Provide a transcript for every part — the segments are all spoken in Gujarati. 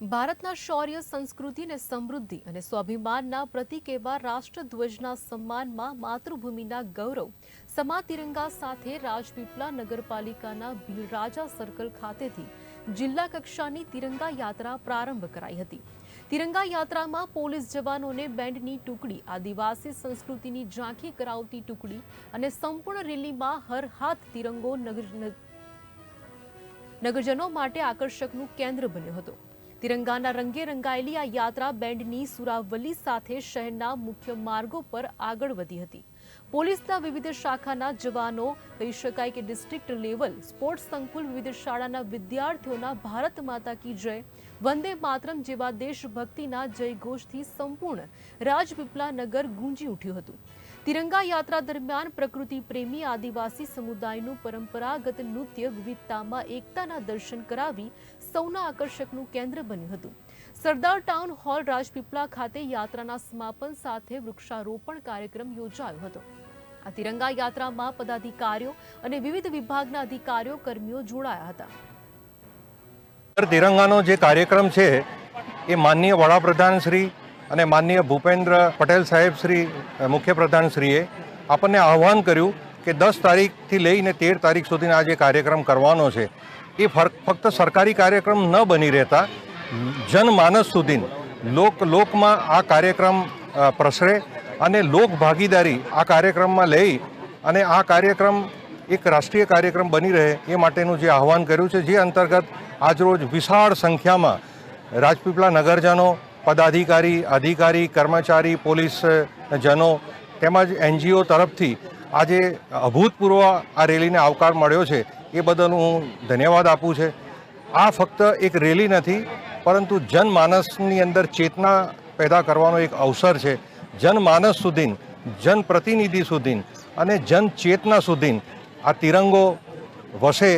ભારતના શૌર્ય સંસ્કૃતિને સમૃદ્ધિ અને સ્વાભિમાનના પ્રતીક એવા રાષ્ટ્રધ્વજના સન્માનમાં માતૃભૂમિના ગૌરવ સમા તિરંગા સાથે રાજપીપળા નગરપાલિકાના ભીલરાજા સર્કલ ખાતેથી જિલ્લા કક્ષાની તિરંગા યાત્રા પ્રારંભ કરાઈ હતી. તિરંગા યાત્રામાં પોલીસ જવાનોને બેન્ડની ટુકડી, આદિવાસી સંસ્કૃતિની ઝાંખી કરાવતી ટુકડી અને સંપૂર્ણ રેલીમાં હર હાથ તિરંગો નગર નગરજનો માટે આકર્ષકનું કેન્દ્ર બન્યો હતો. તિરંગાના રંગે રંગાયેલી આ યાત્રા બેન્ડની સુરાવલી સાથે શહેરના મુખ્ય માર્ગો પર આગળ વધી હતી. પોલીસના વિવિધ શાખાના જવાનો કહી શકાય કે ડિસ્ટ્રિક્ટ લેવલ સ્પોર્ટ્સ સંકુલ, વિવિધ શાળાના વિદ્યાર્થીઓના ભારત માતા કી જય, વંદે માતરમ જેવા દેશભક્તિના જયઘોષથી સંપૂર્ણ રાજપીપળા નગર ગુંજી ઉઠ્યું હતું. તિરંગા યાત્રા દરમિયાન પ્રકૃતિ પ્રેમી આદિવાસી સમુદાયનું પરંપરાગત નૃત્ય વિવિધતામાં એકતાના દર્શન કરાવી સૌના આકર્ષકનું કેન્દ્ર બન્યું હતું. સરદાર ટાઉન હોલ રાજપીપળા ખાતે યાત્રાના સમાપન સાથે વૃક્ષારોપણ કાર્યક્રમ યોજાયો હતો. આ તિરંગા યાત્રામાં પદાધિકારીઓ અને વિવિધ વિભાગના અધિકારીઓ, કર્મીઓ જોડાયા હતા. તિરંગાનો જે કાર્યક્રમ છે, એ માનનીય વડાપ્રધાન શ્રી અને માનનીય ભૂપેન્દ્ર પટેલ સાહેબ શ્રી મુખ્યપ્રધાન શ્રીએ આપણને આહ્વાન કર્યું કે દસ તારીખથી લઈને તેર તારીખ સુધીનો આ જે કાર્યક્રમ કરવાનો છે, એ ફક્ત સરકારી કાર્યક્રમ ન બની રહેતા જનમાનસ સુધી લોક, લોકમાં આ કાર્યક્રમ પ્રસરે અને લોક ભાગીદારી આ કાર્યક્રમમાં લઈ અને આ કાર્યક્રમ એક રાષ્ટ્રીય કાર્યક્રમ બની રહે એ માટેનું જે આહવાન કર્યું છે, જે અંતર્ગત આજરોજ વિશાળ સંખ્યામાં રાજપીપળા નગરજનો, પદાધિકારી, અધિકારી, કર્મચારી, પોલીસ જનો તેમજ એનજીઓ તરફથી આજે અભૂતપૂર્વ આ રેલીને આવકાર મળ્યો છે. એ બદલ હું ધન્યવાદ આપું છે. આ ફક્ત એક રેલી નથી પરંતુ જનમાનસની અંદર ચેતના પેદા કરવાનો એક અવસર છે. જનમાનસ સુધી જનપ્રતિનિધિ સુધી અને જનચેતના સુધી આ તિરંગો વસે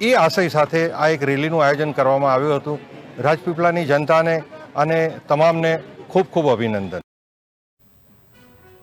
એ આશય સાથે આ એક રેલીનું આયોજન કરવામાં આવ્યું હતું. રાજપીપળાની જનતાને અને તમામને ખૂબ ખૂબ અભિનંદન.